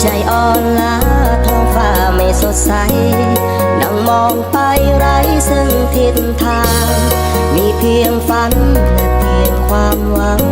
ใจอ่อนล้าท้องฟ้าไม่สดใส ดังมองไปไร้ซึ่งทิศทาง มีเพียงฝันและเพียงความหวัง